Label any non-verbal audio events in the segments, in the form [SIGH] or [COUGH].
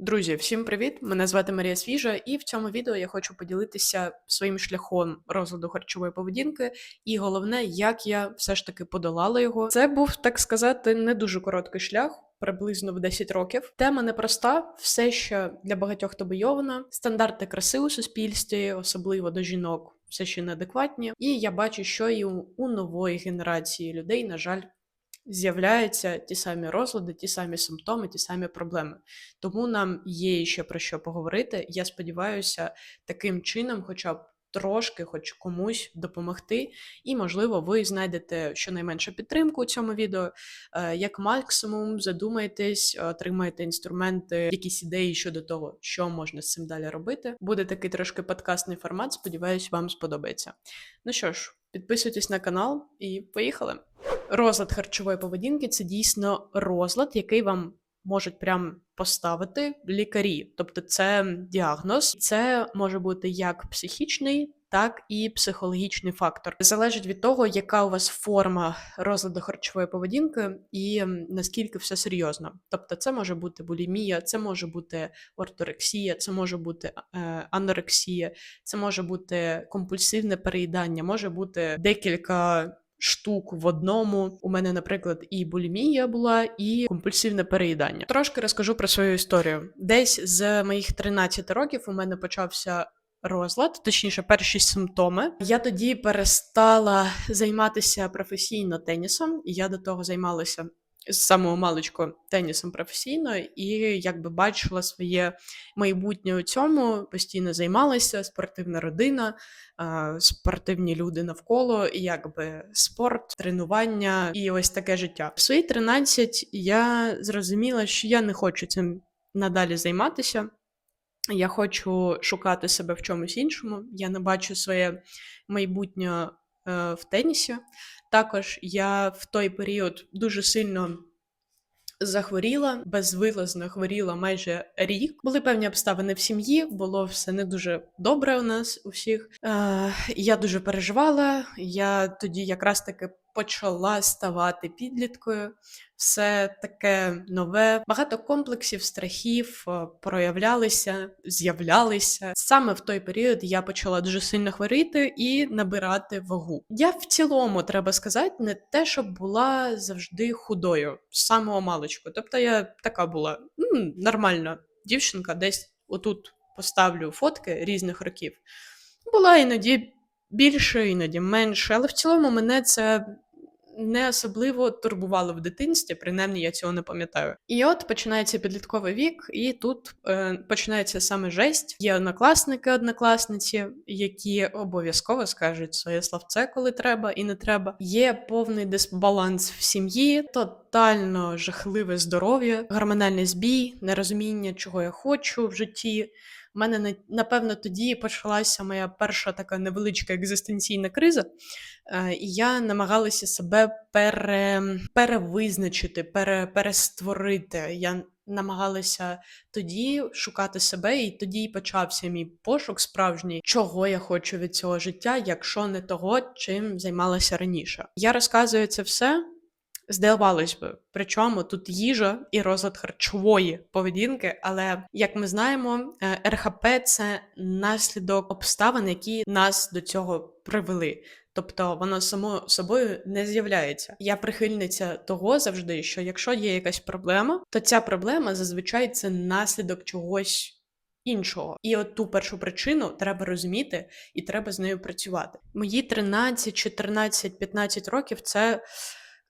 Друзі, всім привіт! Мене звати Марія Свіжа, і в цьому відео я хочу поділитися своїм шляхом розладу харчової поведінки, і головне, як я все ж таки подолала його. Це був, так сказати, не дуже короткий шлях. Приблизно в 10 років. Тема непроста, все ще для багатьох табойована. Стандарти краси у суспільстві, особливо до жінок, все ще неадекватні. І я бачу, що і у, нової генерації людей, на жаль, з'являються ті самі розлади, ті самі симптоми, ті самі проблеми. Тому нам є ще про що поговорити. Я сподіваюся, таким чином, хоча б трошки, хоч комусь допомогти, і, можливо, ви знайдете щонайменше підтримку у цьому відео. Е, Як максимум, задумайтесь, отримайте інструменти, якісь ідеї щодо того, що можна з цим далі робити. Буде такий трошки подкастний формат. Сподіваюсь, вам сподобається. Ну що ж, підписуйтесь на канал і поїхали. Розлад харчової поведінки це дійсно розлад, який вам можуть прям поставити лікарі. Тобто, це діагноз, це може бути як психічний. Так і психологічний фактор залежить від того, яка у вас форма розладу харчової поведінки і наскільки все серйозно. Тобто, це може бути булімія, це може бути орторексія, це може бути е, анорексія, це може бути компульсивне переїдання, може бути декілька штук в одному. У мене, наприклад, і булімія була, і компульсивне переїдання. Трошки розкажу про свою історію. Десь з моїх 13 років у мене почався. Розлад, точніше, перші симптоми. Я тоді перестала займатися професійно тенісом, і я до того займалася з самого маличку тенісом професійно, і якби бачила своє майбутнє у цьому, постійно займалася, спортивна родина, спортивні люди навколо, і якби спорт, тренування і ось таке життя. В свої 13 я зрозуміла, що я не хочу цим надалі займатися. Я хочу шукати себе в чомусь іншому. Я не бачу своє майбутнє е, в тенісі. Також я в той період дуже сильно захворіла, безвилазно хворіла майже рік. Були певні обставини в сім'ї, було все не дуже добре у нас у всіх. Е, Я дуже переживала. Я тоді якраз таки почала ставати підліткою. Все таке нове, багато комплексів, страхів е, проявлялися, з'являлися. Саме в той період я почала дуже сильно хворіти і набирати вагу. Я в цілому треба сказати, не те, щоб була завжди худою з самого маличку. Тобто я така була м, нормальна дівчинка, десь отут поставлю фотки різних років. Була іноді більше, іноді менше, але в цілому мене це не особливо турбувало в дитинстві, принаймні я цього не пам'ятаю. І от починається підлітковий вік, і тут е, починається саме жесть. Є однокласники, однокласниці, які обов'язково скажуть своє словце, коли треба і не треба. Є повний дисбаланс в сім'ї, тотально жахливе здоров'я, гормональний збій, нерозуміння, чого я хочу в житті. У мене напевно тоді почалася моя перша така невеличка екзистенційна криза, і я намагалася себе пере, перевизначити, пере, перестворити. Я намагалася тоді шукати себе, і тоді почався мій пошук справжній, чого я хочу від цього життя, якщо не того, чим займалася раніше. Я розказую це все. Здавалось би, причому тут їжа і розлад харчової поведінки, але як ми знаємо, е, РХП це наслідок обставин, які нас до цього привели. Тобто воно само собою не з'являється. Я прихильниця того завжди, що якщо є якась проблема, то ця проблема зазвичай це наслідок чогось. Іншого, і от ту першу причину треба розуміти і треба з нею працювати. Мої 13, 14, 15 років це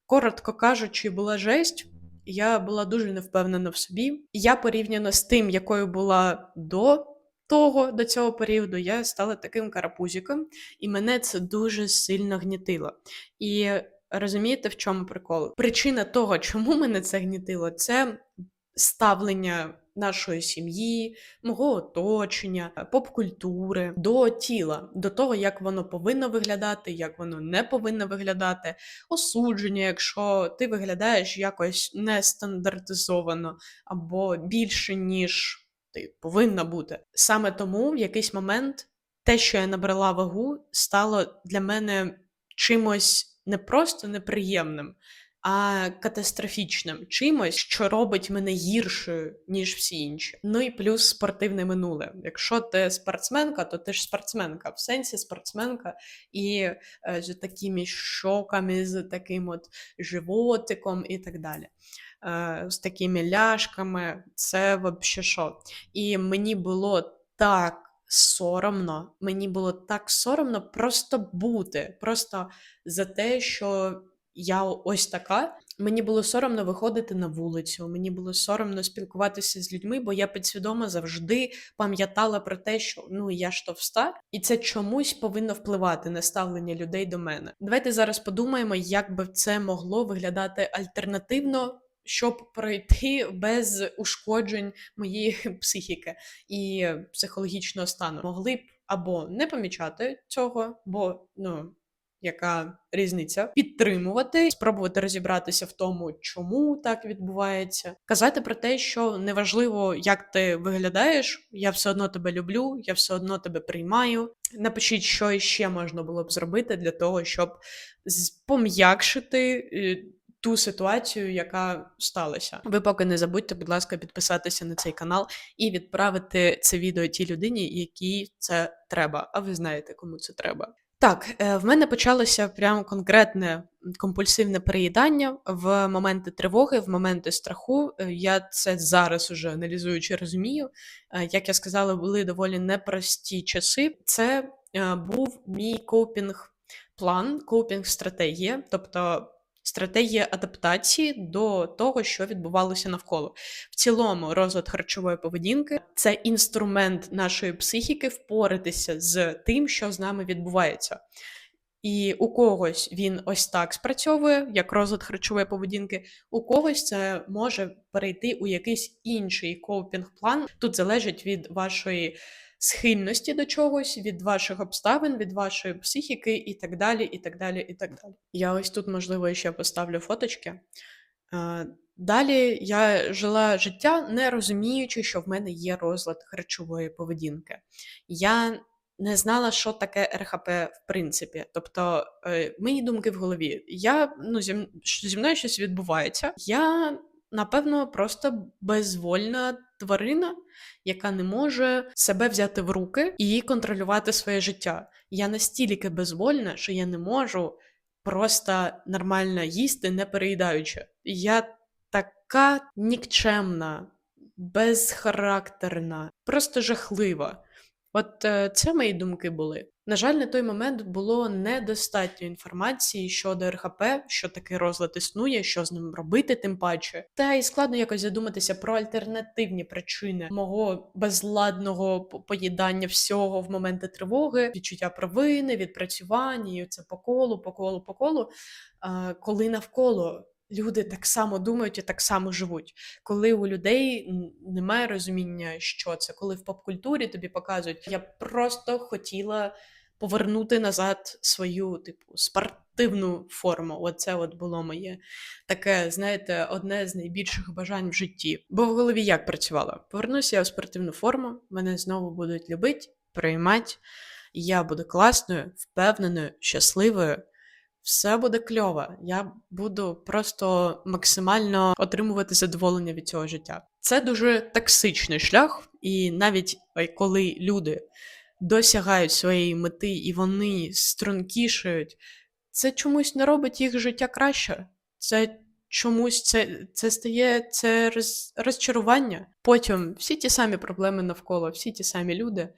коротко кажучи, була жесть. Я була дуже невпевнена в собі. Я порівняно з тим, якою була до того, до цього періоду, я стала таким карапузиком, і мене це дуже сильно гнітило. І розумієте, в чому прикол? Причина того, чому мене це гнітило, це ставлення нашої сім'ї, мого оточення, поп-культури, до тіла, до того, як воно повинно виглядати, як воно не повинно виглядати, осудження, якщо ти виглядаєш якось нестандартизовано або більше, ніж ти повинна бути. Саме тому в якийсь момент те, що я набрала вагу, стало для мене чимось не просто неприємним. а катастрофічним чимось, що робить мене гіршою, ніж всі інші. Ну і плюс спортивне минуле. Якщо ти спортсменка, то ти ж спортсменка, в сенсі спортсменка і е, з такими щоками, з таким от животиком і так далі. З такими ляшками, це взагалі що. І мені було так соромно, мені було так соромно просто бути, просто за те, що я ось така. Мені було соромно виходити на вулицю, мені було соромно спілкуватися з людьми, бо я підсвідомо завжди пам'ятала про те, що ну я ж товста, і це чомусь повинно впливати на ставлення людей до мене. Давайте зараз подумаємо, як би це могло виглядати альтернативно. Щоб пройти без ушкоджень моєї [LAUGHS] психіки і психологічного стану, могли б або не помічати цього, бо ну яка різниця, підтримувати, спробувати розібратися в тому, чому так відбувається, казати про те, що неважливо, як ти виглядаєш, я все одно тебе люблю, я все одно тебе приймаю. Напишіть, що ще можна було б зробити для того, щоб пом'якшити. Ту ситуацію, яка сталася. Ви поки не забудьте, будь ласка, підписатися на цей канал і відправити це відео тій людині, якій це треба. А ви знаєте, кому це треба. Так, е, в мене почалося прям конкретне компульсивне переїдання в моменти тривоги, в моменти страху. Е, я це зараз уже аналізуючи розумію. Е, як я сказала, були доволі непрості часи. Це був мій копінг план, копінг стратегія, тобто стратегія адаптації до того, що відбувалося навколо. В цілому, розвиток харчової поведінки це інструмент нашої психіки впоратися з тим, що з нами відбувається. І у когось він ось так спрацьовує, як розлад харчової поведінки, у когось це може перейти у якийсь інший копінг-план. Тут залежить від вашої схильності до чогось, від ваших обставин, від вашої психіки і так далі. і так далі, і так далі. Я ось тут, можливо, ще поставлю фоточки. Далі я жила життя, не розуміючи, що в мене є розлад харчової поведінки. Я не знала, що таке РХП в принципі. Тобто, е, мої думки в голові. Я ну, зі, зі мною щось відбувається. Я напевно, просто безвольна тварина, яка не може себе взяти в руки і контролювати своє життя. Я настільки безвольна, що я не можу просто нормально їсти, не переїдаючи. Я така нікчемна, безхарактерна, просто жахлива. От е, це мої думки були. На жаль, на той момент було недостатньо інформації щодо РХП, що такий розлад існує, що з ним робити, тим паче. Та й складно якось задуматися про альтернативні причини мого безладного поїдання всього в моменти тривоги, відчуття провини, відпрацювання, і це по колу, по колу, по колу, коли навколо. Люди так само думають і так само живуть. Коли у людей немає розуміння, що це, коли в поп-культурі тобі показують, я просто хотіла повернути назад свою, типу, спортивну форму. Оце от було моє таке, знаєте, одне з найбільших бажань в житті. Бо в голові як працювала? Повернуся я в спортивну форму, мене знову будуть любити, приймати. Я буду класною, впевненою, щасливою. Все буде кльово. Я буду просто максимально отримувати задоволення від цього життя. Це дуже токсичний шлях, і навіть коли люди досягають своєї мети і вони стрункішають, це чомусь не робить їх життя краще. Це чомусь це це стає це роз, розчарування. Потім всі ті самі проблеми навколо, всі ті самі люди,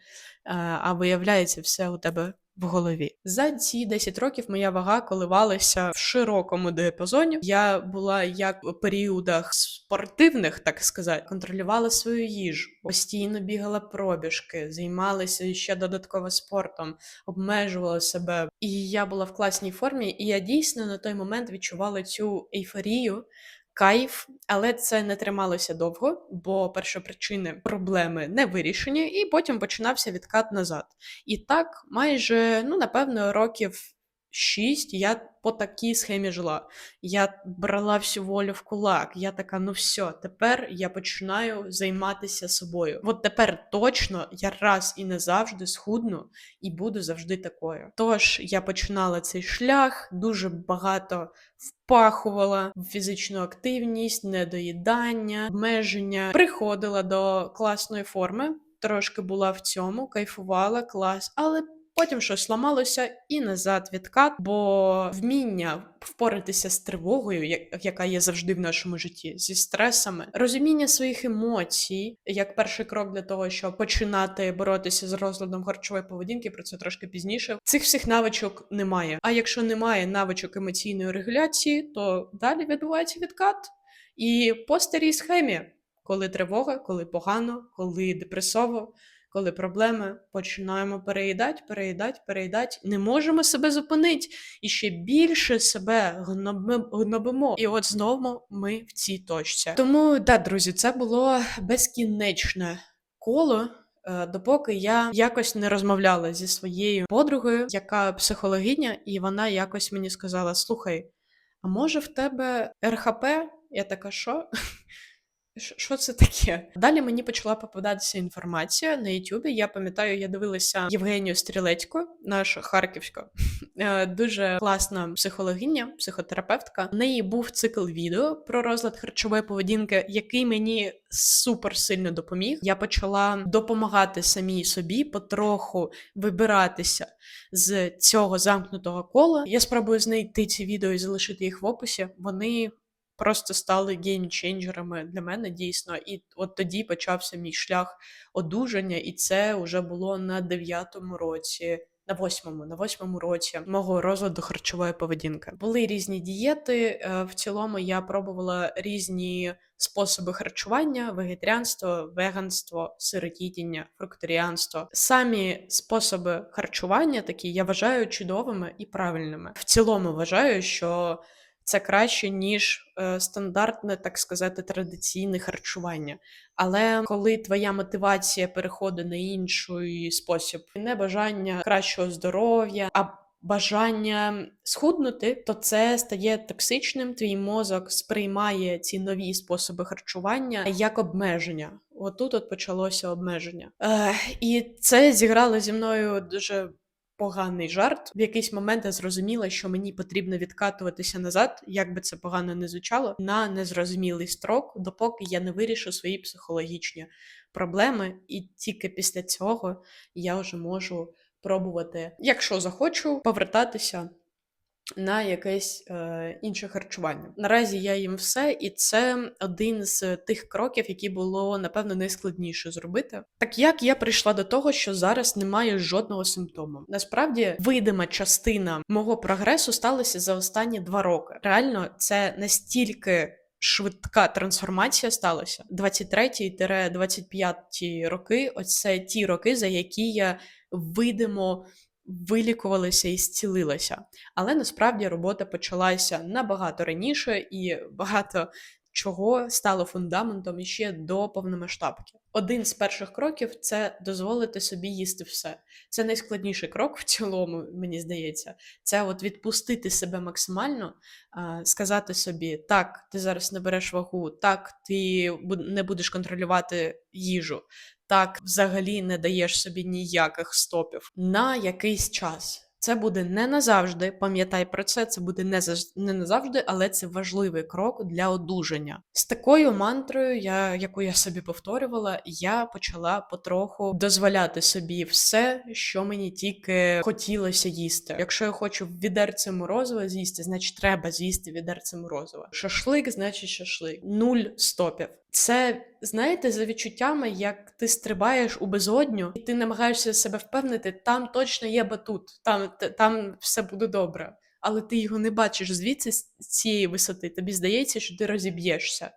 а виявляється, все у тебе в голові. За ці 10 років моя вага коливалася в широкому діапазоні. Я була як в періодах спортивних, так сказати, контролювала свою їжу, постійно бігала пробіжки, займалася ще додатково спортом, обмежувала себе. І я була в класній формі, і я дійсно на той момент відчувала цю ейфорію кайф, але це не трималося довго, бо першопричини проблеми не вирішені, і потім починався відкат назад. І так, майже, ну, напевно, років 6 я по такій схемі жила. Я брала всю волю в кулак. Я така, ну все, тепер я починаю займатися собою. От тепер точно я раз і назавжди схудну і буду завжди такою. Тож я починала цей шлях, дуже багато впахувала в фізичну активність, недоїдання, обмеження, приходила до класної форми. Трошки була в цьому, кайфувала, клас, але потім щось ламалося і назад відкат, бо вміння впоратися з тривогою, яка є завжди в нашому житті, зі стресами, розуміння своїх емоцій, як перший крок для того, щоб починати боротися з розладом харчової поведінки, про це трошки пізніше. Цих всіх навичок немає. А якщо немає навичок емоційної регуляції, то далі відбувається відкат. І по старій схемі, коли тривога, коли погано, коли депресово, коли проблеми, починаємо переїдати, переїдати, переїдати. Не можемо себе зупинити і ще більше себе гноби- гнобимо. І от знову ми в цій точці. Тому, да, друзі, це було безкінечне коло. е, Допоки я якось не розмовляла зі своєю подругою, яка психологиня, і вона якось мені сказала: слухай, а може в тебе РХП? Я така, що? Що це таке? Далі мені почала попадатися інформація на Ютубі. Я пам'ятаю, я дивилася Євгенію Стрілецьку, нашу харківську, [LAUGHS] Е, дуже класна психологиня, психотерапевтка. В неї був цикл відео про розлад харчової поведінки, який мені супер сильно допоміг. Я почала допомагати самій собі потроху вибиратися з цього замкнутого кола. Я спробую знайти ці відео і залишити їх в описі. Вони просто стали геймченджерами для мене дійсно. І от тоді почався мій шлях одужання, і це вже було на дев'ятому році. На восьмому, на восьмому році мого розладу харчової поведінки були різні дієти. е, В цілому я пробувала різні способи харчування: вегетаріанство, веганство, сиротітіння, фрукторіанство. Самі способи харчування такі я вважаю чудовими і правильними. В цілому вважаю, що це краще, ніж е, стандартне, так сказати, традиційне харчування. Але коли твоя мотивація переходить на інший спосіб, не бажання кращого здоров'я, а бажання схуднути, то це стає токсичним. Твій мозок сприймає ці нові способи харчування як обмеження. Отут от почалося обмеження. Е, і це зіграло зі мною дуже поганий жарт. В якийсь момент я зрозуміла, що мені потрібно відкатуватися назад, як би це погано не звучало, на незрозумілий строк, допоки я не вирішу свої психологічні проблеми. І тільки після цього я вже можу пробувати, якщо захочу, повертатися. На якесь е, інше харчування. Наразі я їм все, і це один з тих кроків, які було напевно найскладніше зробити. Так як я прийшла до того, що зараз немає жодного симптому. Насправді, видима частина мого прогресу сталася за останні два роки. Реально, це настільки. Швидка трансформація сталася 23-25 роки. Оце ті роки, за які я видимо вилікувалася і зцілилася. Але насправді робота почалася набагато раніше, і багато чого стало фундаментом іще до повномасштабки. Один з перших кроків це дозволити собі їсти все. Це найскладніший крок в цілому, мені здається. Це от відпустити себе максимально, сказати собі: так, ти зараз не береш вагу, так, ти не будеш контролювати їжу, так взагалі не даєш собі ніяких стопів на якийсь час. Це буде не назавжди, пам'ятай про це, це буде не, заж- не назавжди, але це важливий крок для одужання. З такою мантрою, я, яку я собі повторювала, я почала потроху дозволяти собі все, що мені тільки хотілося їсти. Якщо я хочу відерце морозива з'їсти, значить треба з'їсти відерце морозива. Шашлик, значить шашлик. Нуль стопів. Це знаєте, за відчуттями, як ти стрибаєш у безодню, і ти намагаєшся себе впевнити, там точно є батут, там, там все буде добре. Але ти його не бачиш звідси з цієї висоти. Тобі здається, що ти розіб'єшся.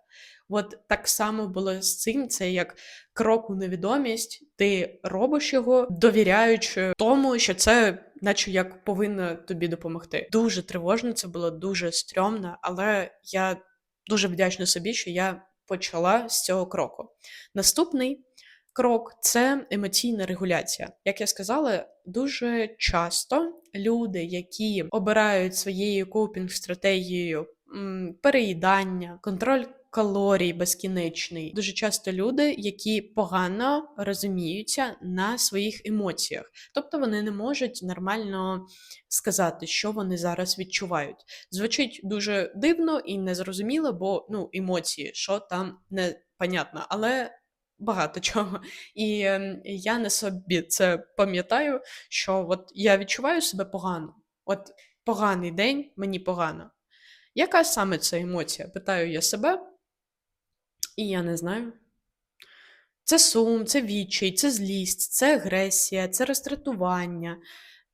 От так само було з цим. Це як крок у невідомість. Ти робиш його, довіряючи тому, що це, наче як повинно тобі допомогти. Дуже тривожно, це було дуже стрьомно, але я дуже вдячна собі, що я почала з цього кроку. Наступний крок це емоційна регуляція. Як я сказала, дуже часто люди, які обирають своєю копінг-стратегією переїдання, контроль калорій безкінечний, дуже часто люди, які погано розуміються на своїх емоціях, тобто вони не можуть нормально сказати, що вони зараз відчувають. Звучить дуже дивно і незрозуміло, бо ну, емоції, що там непонятно, але багато чого. І ем, я на собі це пам'ятаю, що от я відчуваю себе погано. От поганий день, мені погано. Яка саме це емоція? Питаю я себе, і я не знаю. Це сум, це відчай, це злість, це агресія, це роздратування,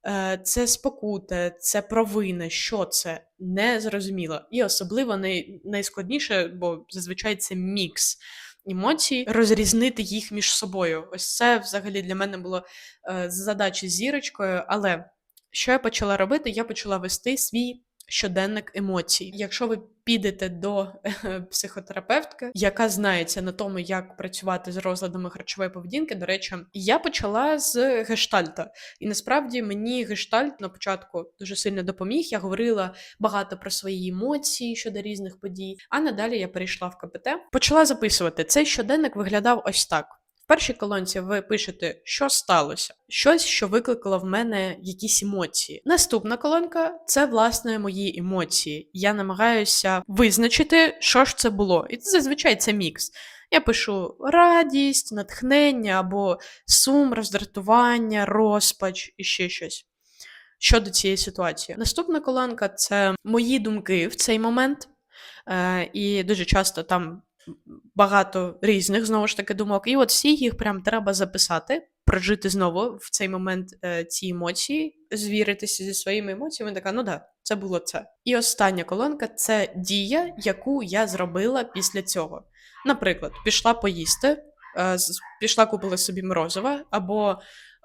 е, це спокута, це провина. Що це? Незрозуміло. І особливо най, найскладніше, бо зазвичай це мікс емоцій, розрізнити їх між собою. Ось це взагалі для мене було е, задача з зірочкою. Але що я почала робити? Я почала вести свій щоденник емоцій. Якщо ви підете до е, психотерапевтки, яка знається на тому, як працювати з розладами харчової поведінки, до речі, я почала з гештальта. І насправді мені гештальт на початку дуже сильно допоміг. Я говорила багато про свої емоції щодо різних подій. А надалі я перейшла в КПТ, почала записувати. Цей щоденник виглядав ось так. Першій колонці ви пишете, що сталося, щось, що викликало в мене якісь емоції. Наступна колонка це власне мої емоції. Я намагаюся визначити, що ж це було. І це зазвичай це мікс. Я пишу радість, натхнення або сум, роздратування, розпач і ще щось. Щодо цієї ситуації. Наступна колонка це мої думки в цей момент. Е, І дуже часто там багато різних знову ж таки думок. І от всі їх прям треба записати, прожити знову в цей момент е, ці емоції, звіритися зі своїми емоціями. Така, ну да, це було це. І остання колонка це дія, яку я зробила після цього. Наприклад, пішла поїсти, е, пішла купила собі морозива, або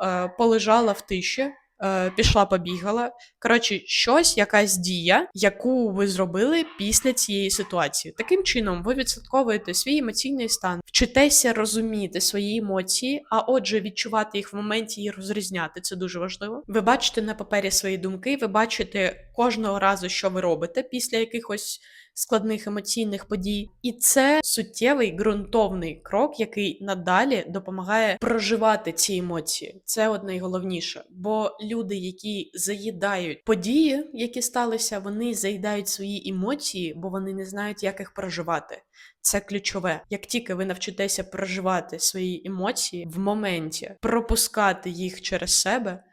е, полежала в тиші е, пішла, побігала. Коротше, щось, якась дія, яку ви зробили після цієї ситуації. Таким чином, ви відслідковуєте свій емоційний стан, вчитеся розуміти свої емоції, а отже, відчувати їх в моменті і розрізняти. Це дуже важливо. Ви бачите на папері свої думки, ви бачите кожного разу, що ви робите після якихось складних емоційних подій. І це суттєвий ґрунтовний крок, який надалі допомагає проживати ці емоції. Це от найголовніше. Бо люди, які заїдають події, які сталися, вони заїдають свої емоції, бо вони не знають, як їх проживати. Це ключове. Як тільки ви навчитеся проживати свої емоції в моменті, пропускати їх через себе.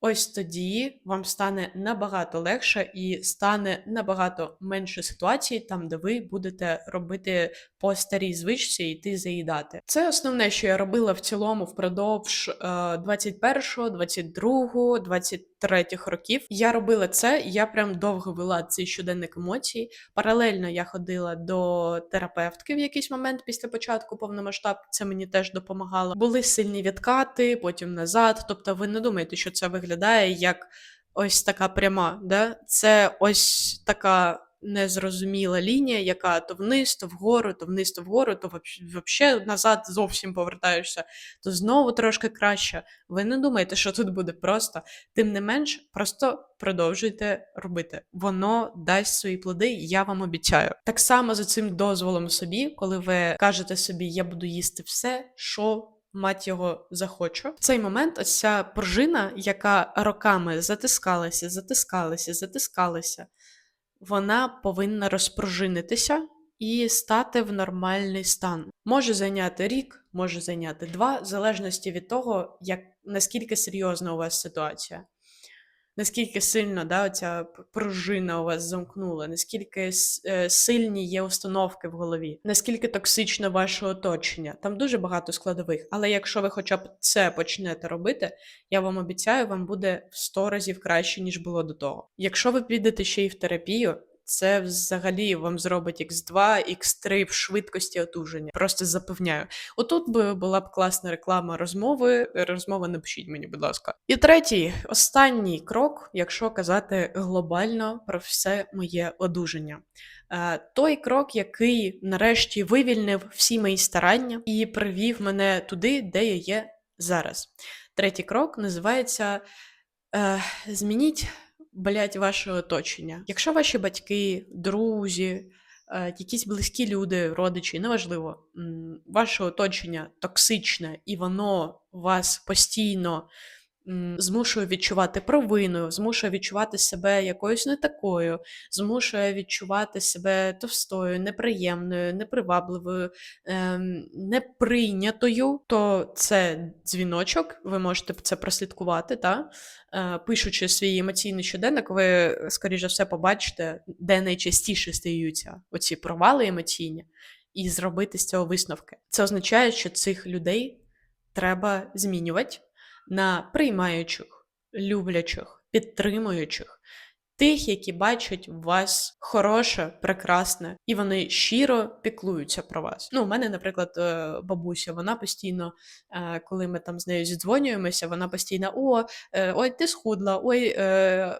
Ось тоді вам стане набагато легше і стане набагато менше ситуацій, там де ви будете робити по старій звичці і йти заїдати. Це основне, що я робила в цілому впродовж 21, 22, 23 років. Я робила це, я прям довго вела цей щоденник емоцій. Паралельно я ходила до терапевтки в якийсь момент після початку повномасштаб. Це мені теж допомагало. Були сильні відкати, потім назад. Тобто, ви не думаєте, що це виглядає як ось така пряма. Да? Це ось така незрозуміла лінія, яка то вниз, то вгору, то вниз, то вгору, то взагалі назад зовсім повертаєшся, то знову трошки краще. Ви не думаєте, що тут буде просто, тим не менш, просто продовжуйте робити. Воно дасть свої плоди, я вам обіцяю. Так само за цим дозволом собі, коли ви кажете собі, я буду їсти все, що. Мать його захочу. В цей момент ось ця пружина, яка роками затискалася, затискалася, затискалася, вона повинна розпружинитися і стати в нормальний стан. Може зайняти рік, може зайняти два, в залежності від того, як наскільки серйозна у вас ситуація наскільки сильно да, ця пружина у вас замкнула, наскільки е, сильні є установки в голові, наскільки токсично ваше оточення. Там дуже багато складових. Але якщо ви хоча б це почнете робити, я вам обіцяю, вам буде в 100 разів краще, ніж було до того. Якщо ви підете ще й в терапію, це взагалі вам зробить X2, X3 в швидкості одужання. Просто запевняю. Отут би була б класна реклама розмови. Розмови напишіть мені, будь ласка. І третій, останній крок, якщо казати глобально про все моє одужання. Е, Той крок, який нарешті вивільнив всі мої старання і привів мене туди, де я є зараз. Третій крок називається е, Змініть блять, ваше оточення. Якщо ваші батьки, друзі, е, якісь близькі люди, родичі, неважливо, ваше оточення токсичне, і воно вас постійно змушує відчувати провину, змушує відчувати себе якоюсь не такою, змушує відчувати себе товстою, неприємною, непривабливою, ем, неприйнятою, то це дзвіночок, ви можете це прослідкувати, та? Е, пишучи свій емоційний щоденник, ви, скоріше все, побачите, де найчастіше стаються оці провали емоційні, і зробити з цього висновки. Це означає, що цих людей треба змінювати на приймаючих, люблячих, підтримуючих, тих, які бачать в вас хороше, прекрасне, і вони щиро піклуються про вас. Ну, у мене, наприклад, е, бабуся, вона постійно, е, коли ми там з нею зідзвонюємося, вона постійно: о, е, ой, ти схудла, ой,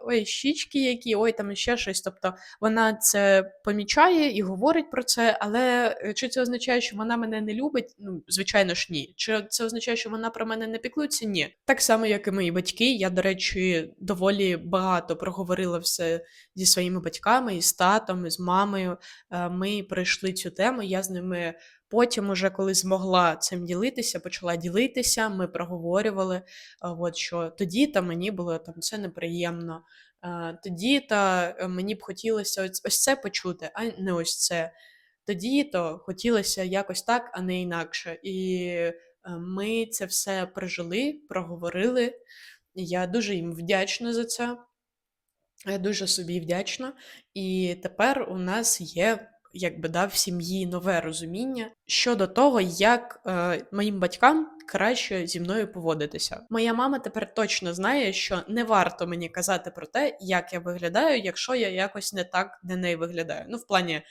ой, щічки які, ой, там ще щось. Тобто вона це помічає і говорить про це, але чи це означає, що вона мене не любить? Ну, звичайно ж, ні. Чи це означає, що вона про мене не піклується? Ні. Так само, як і мої батьки. Я, до речі, доволі багато проговорила все зі своїми батьками, і з татом, і з мамою. Е, ми пройшли цю тему. Я з ними потім, уже коли змогла цим ділитися, почала ділитися. Ми проговорювали, е, от що тоді та мені було там це неприємно. Е, тоді та мені б хотілося ось, ось це почути, а не ось це. Тоді то хотілося якось так, а не інакше. І ми це все прожили, проговорили. Я дуже їм вдячна за це. Я дуже собі вдячна. І тепер у нас є, якби да, в сім'ї нове розуміння щодо того, як е, моїм батькам краще зі мною поводитися. Моя мама тепер точно знає, що не варто мені казати про те, як я виглядаю, якщо я якось не так для неї виглядаю. Ну, в плані,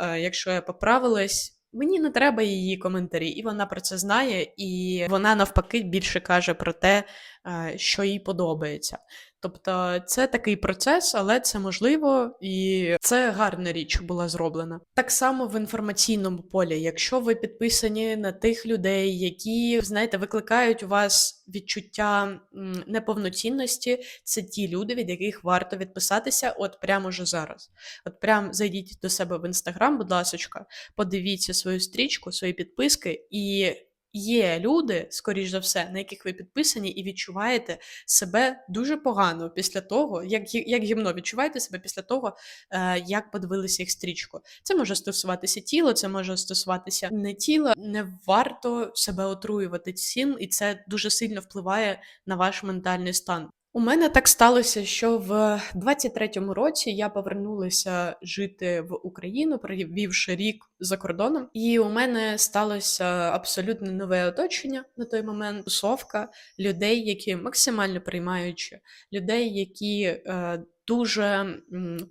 е, якщо я поправилась. Мені не треба її коментарі, і вона про це знає, і вона навпаки більше каже про те, е, що їй подобається. Тобто це такий процес, але це можливо, і це гарна річ була зроблена. Так само в інформаційному полі, якщо ви підписані на тих людей, які знаєте, викликають у вас відчуття неповноцінності, це ті люди, від яких варто відписатися, от прямо вже зараз. От прям зайдіть до себе в інстаграм, будь ласка, подивіться свою стрічку, свої підписки і є люди, скоріш за все, на яких ви підписані, і відчуваєте себе дуже погано після того, як як гімно відчуваєте себе після того, е, як подивилися їх стрічку. Це може стосуватися тіла, це може стосуватися не тіла. Не варто себе отруювати цим, і це дуже сильно впливає на ваш ментальний стан. У мене так сталося, що в 23-му році я повернулася жити в Україну, провівши рік за кордоном, і у мене сталося абсолютно нове оточення на той момент. Тусовка людей, які максимально приймаючі, людей, які е, дуже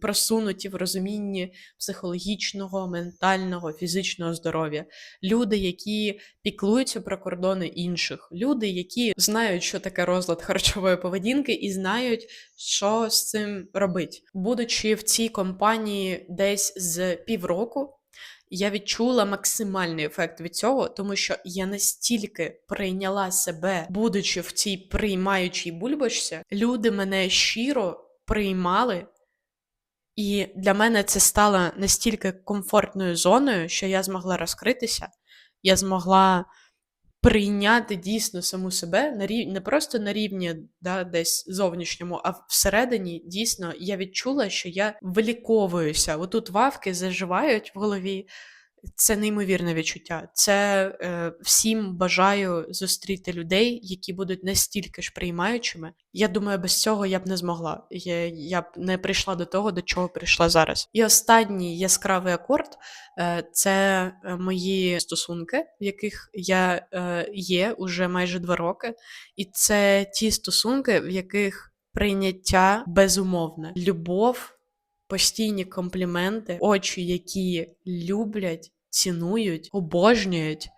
просунуті в розумінні психологічного, ментального, фізичного здоров'я, люди, які піклуються про кордони інших, люди, які знають, що таке розлад харчової поведінки, і знають, що з цим робити. Будучи в цій компанії десь з півроку. Я відчула максимальний ефект від цього, тому що я настільки прийняла себе, будучи в цій приймаючій бульбашці, люди мене щиро приймали, і для мене це стало настільки комфортною зоною, що я змогла розкритися, я змогла прийняти дійсно саму себе на рів... не просто на рівні да, десь зовнішньому, а всередині дійсно я відчула, що я виліковуюся. Отут вавки заживають в голові. Це неймовірне відчуття. Це е, всім бажаю зустріти людей, які будуть настільки ж приймаючими. Я думаю, без цього я б не змогла. Я я б не прийшла до того, до чого прийшла зараз. І останній яскравий акорд е, це е, мої стосунки, в яких я е, є уже майже два роки, і це ті стосунки, в яких прийняття безумовне, любов постійні компліменти, очі, які люблять, цінують, обожнюють,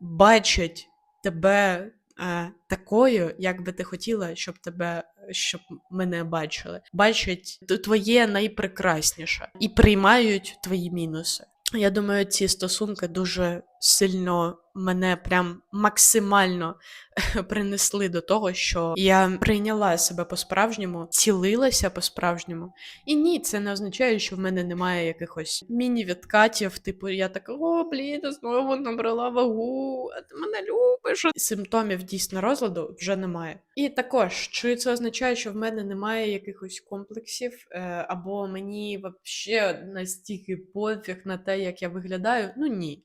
бачать тебе е, такою, як би ти хотіла, щоб тебе щоб мене бачили. Бачать твоє найпрекрасніше і приймають твої мінуси. Я думаю, ці стосунки дуже сильно мене прям максимально [LAUGHS] принесли до того, що я прийняла себе по-справжньому, цілилася по-справжньому. І ні, це не означає, що в мене немає якихось міні-відкатів, типу, я така, о, блін, знову набрала вагу, а ти мене любиш. Симптомів дійсно розладу вже немає. І також, чи це означає, що в мене немає якихось комплексів, е, або мені взагалі настільки пофіг на те, як я виглядаю? Ну ні.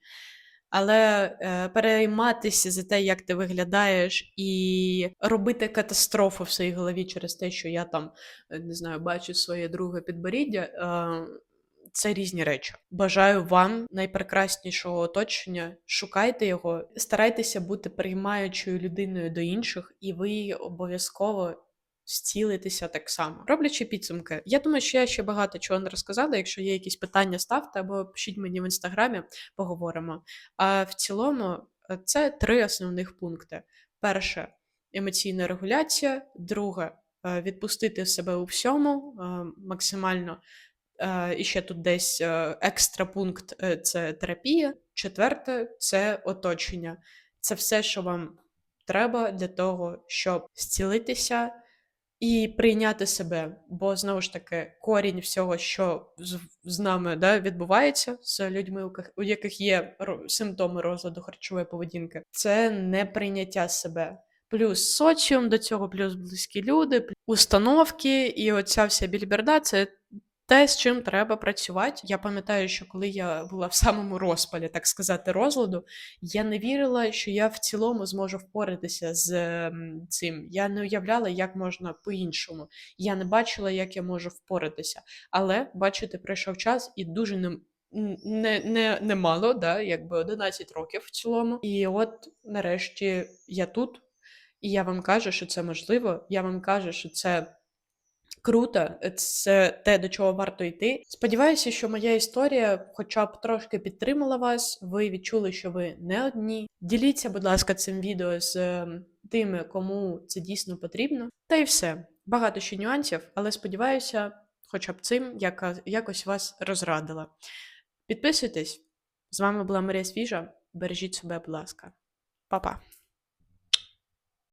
Але е, перейматися за те, як ти виглядаєш, і робити катастрофу в своїй голові через те, що я там е, не знаю, бачу своє друге підборіддя. Е, це різні речі. Бажаю вам найпрекраснішого оточення. Шукайте його, старайтеся бути приймаючою людиною до інших, і ви обов'язково зцілитися так само. Роблячи підсумки, я думаю, що я ще багато чого не розказала. Якщо є якісь питання, ставте або пишіть мені в інстаграмі, поговоримо. А в цілому, е, це три основних пункти: перше емоційна регуляція, друге е, відпустити себе у всьому е, максимально. І ще тут десь екстра пункт це терапія. Четверте це оточення. Це все, що вам треба для того, щоб зцілитися і прийняти себе. Бо знову ж таки, корінь всього, що з, з нами да, відбувається з людьми, у яких- є симптоми розладу харчової поведінки, це неприйняття себе. Плюс соціум до цього, плюс близькі люди, установки, і оця вся більберда це те, з чим треба працювати. Я пам'ятаю, що коли я була в самому розпалі, так сказати, розладу, я не вірила, що я в цілому зможу впоратися з цим. Я не уявляла, як можна по-іншому. Я не бачила, як я можу впоратися. Але, бачите, пройшов час і дуже не. Не, не, не мало, да, якби 11 років в цілому. І от нарешті я тут, і я вам кажу, що це можливо. Я вам кажу, що це круто, це те, до чого варто йти. Сподіваюся, що моя історія, хоча б трошки підтримала вас. Ви відчули, що ви не одні. Діліться, будь ласка, цим відео з ем, тими, кому це дійсно потрібно. Та й все. Багато ще нюансів, але сподіваюся, хоча б цим яка, якось вас розрадила. Підписуйтесь. З вами була Марія Свіжа. Бережіть себе, будь ласка. Па-па.